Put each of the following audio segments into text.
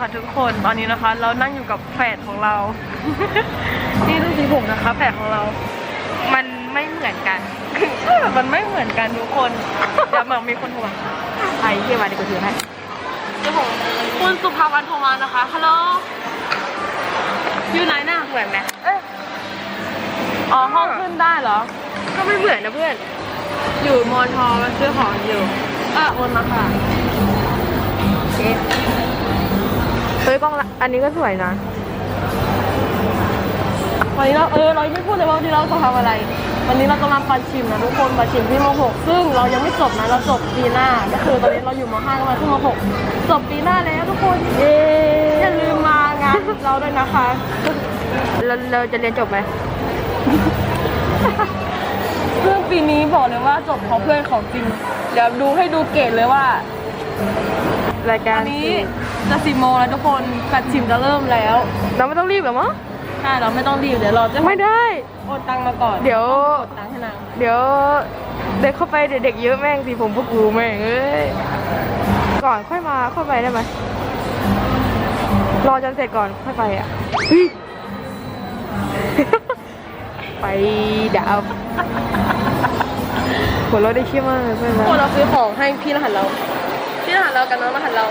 ค่ะทุกคนตอนนี้นะคะ เรานั่งอยู่กับแฝดของเรา นี่ดูสีผมนะคะแฝดของเรา มันไม่เหมือนกันใช่แบบมันไม่เหมือนกันทุกคนเดี๋ยวเหมือนมีคนห่วงไอ้เที่ยวมาดีกว่าถือให้เจ้าของคุณสุภาวันโทรมานะคะฮัลโหลอยู่ไหนน่ะเหมือนไหมเอ๊ะอ๋อห้องขึ้นได้เหรอ ก็ไม่เหมือนนะเพื่อน อยู่มอทอมาซื้อของอยู่เออโอนมาค่ะโอ เคเฮ้ยกล้องละอันนี้ก็สวยนะ วันนี้เราเออเรายังไม่พูดเลยว่าวันนี้เราจะทำอะไร วันนี้เรากำลังปันชิมนะทุกคนปันชิมที่ม .6 ซึ่งเรายังไม่จบนะเราจบปีหน้าก็คือตอนนี้เราอยู่ม .5 กำลังขึ้นม .6 จบปีหน้าแล้วทุกคนเย้อย่าลืมมางานเราด้วยนะคะเราเราจะเรียนจบไหมซึ่งปีนี้บอกเลยว่าจบเพราะเพื่อนของจริง เดี๋ยวดูให้ดูเกรดเลยว่ารายกาตรอนนี้ จะสิบโมงแล้วทุกคนปัดชิมจะเริ่มแล้ว เราไม่ต้องรีบหรอมั้งใช่เราไม่ต้องรีบเดี๋ยวเราจะไม่ได้ โอนตังค์มาก่อนเดี๋ยวกดตังค์ให้นางเดี๋ยวเด็กเข้าไปเดี๋ยวเด็กเยอะแม่งสิผมพวกกูแม่งเอ้ยก่อนค่อยมาค่อยไปได้ไหมรอจนเสร็จก่อนค่อยไปอะเฮ้ยไปดับหัวเราะได้เชี่ยมากเลยเพื่อนพวกนะเราซื้อของให้พี่รหัสเรา พี่รหัสเรากันน้องรหัสเรา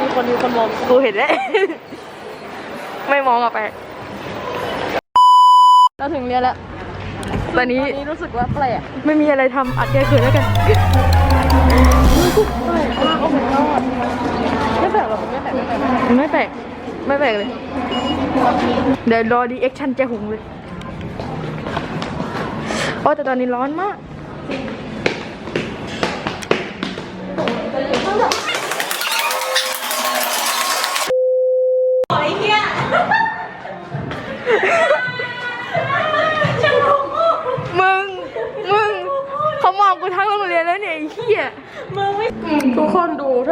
มีคนมีคนมองกูเห็นแล้ว ไม่มองอะไป เราถึงเรียนแล้วตอนนี้ตอนนี้รู้สึกว่าแปลก ไม่มีอะไรทำอัดแก้เขินแล้วกันแปลกมากโอ้ my god ไม่แปลกหรอกไม่แปลกไม่แปลกไม่แปลกไม่แปลกเลย เดี๋ยวรอดีแอคชั่นจะหุงเลย โอ้แต่ตอนนี้ร้อนมาก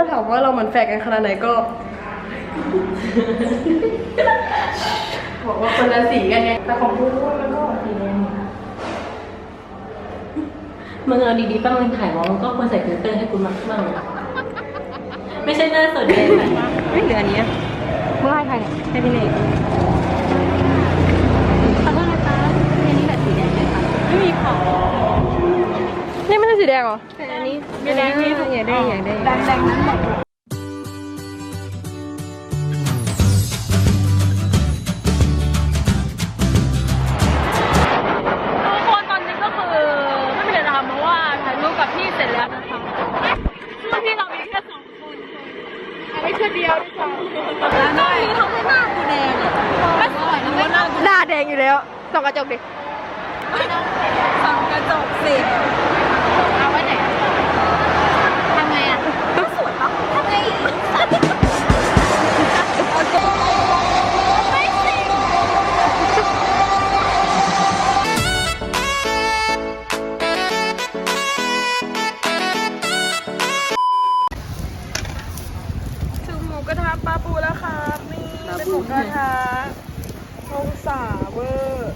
าถามว่าเราเหมือนแฝดกันขนาดไหนก็บอกว่าคนละสีกันไงแต่ของกูมันก็สีแดงมึงเอาดีๆป้ามึงถ่ายว่ามึงก็ควรใส่ฟิลเตอร์ให้กูมากบ้างนะไม่ใช่หน้าสดเลยถ่ายมาไม่เหลืออันนี้อะมึงให้ใครเนี่ยให้พี่เนกขอโทษนะคะอันนี้แบบสีแดงไหมคะ ไม่มีของ นี่ไม่ใช่ สีแดงเหรอแต่อันนี้มีแดงนี่อยากได้อยากได้แดงแดงนั้นแหละทุกคนตอนนี้ก็คือไม่มีอะไรทำเพราะว่าถ่ายรูปกับพี่เสร็จแล้วนะคะซึ่งที่เรามีแค่สองคนอันนี้คือเดียวที่สองแล้วน้อยทำให้หน้ากูแดงอะไม่สวยนะไม่น่าหน้าแดงอยู่แล้วส่องกระจกดิ กระทะปลาปูแล้วครับนี่เป็นหมูกระทะองศาเวอร์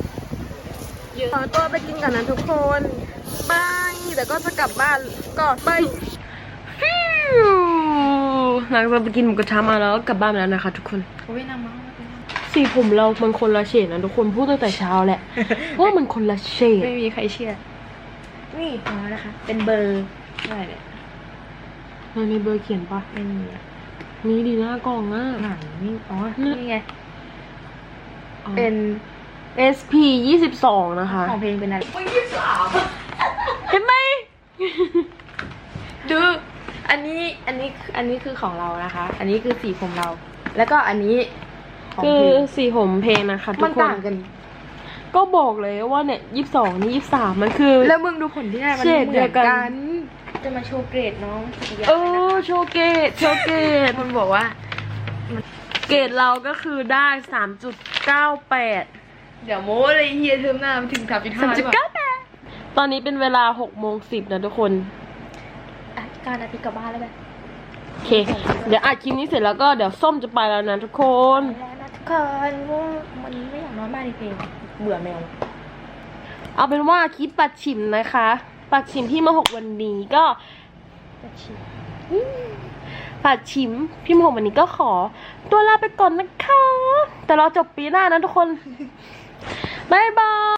ขอตัวไปกินกันนะทุกคนบายแต่ก็จะกลับบ้านก่อนบายฟิวหลังจากไปกินหมูกระทะมาแล้วก็กลับบ้านมาแล้วนะคะ ทุกคนโอ้ยนางมาสีผมเรามันคนละเฉดนะทุกคนพูดตั้งแต่เช้าแหละเพราะว่ามันคนละเฉดไม่มีใครเชื่อนี่ของเรานะคะ เป็นเบอร์อะไรเนี่ยมันมีเบอร์เขียนปะไม่มีอะ มีดีหน้ากล่องอะไหนนี่อ๋อ นี่ไงเป็น SP 22นะคะ ของเพลงเป็นอะไรเห็นไหม ดูอันนี้อันนี้อันนี้คือของเรานะคะ อันนี้คือสีผมเรา แล้วก็อันนี้ของคือเพลงสีผมเพลงนะคะทุมันกคน ต่างกัน ก็บอกเลยว่าเนี่ยยี่สองนี่ยี่สามมันคือ แล้วมึงดูผลที่ได้มันเฉเหดมืเดีอยวนกันกัน จะมาโชว์เกรดน้องสุริยาเอเลยนะอโชว์เกตโชว์เกตมันบอกว่า เกรดเราก็คือได้สามจุดเก้าแปดเดี๋ยวโม้เลยเฮียเทอมหน้ามันถึงสามจุดห้าสามจุดเก้าแปดตอนนี้เป็นเวลาหกโมงสิบนะทุกคน อะการอาทิตย์กลับบ้านแล้วแบบโอเค เดี๋ยวอัดคลิปนี้เสร็จแล้วก็เดี๋ยวส้มจะไปแล้วนะทุกคน แล้วนะทุกคนว่าวันนี้ไม่อยากนอนบ้านจริงๆเบื่อแมว เอาเป็นว่าคลิปปัดฉิมนะคะ ปักฉิมพี่มาหกวันนี้ก็จะฉีดฝปัดชิมพี่มาหกวันนี้ก็ขอ ตัวลาไปก่อนนะคะ แต่เราจบปีหน้านะทุกคนบายบาย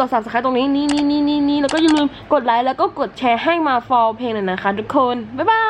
กด subscribe ตรงนี้นี่นี่นี่นี่นี่แล้วก็อย่าลืมกดไลค์แล้วก็กดแชร์ให้มาฟอลเพลงหน่อยนะคะ ทุกคน บ๊ายบาย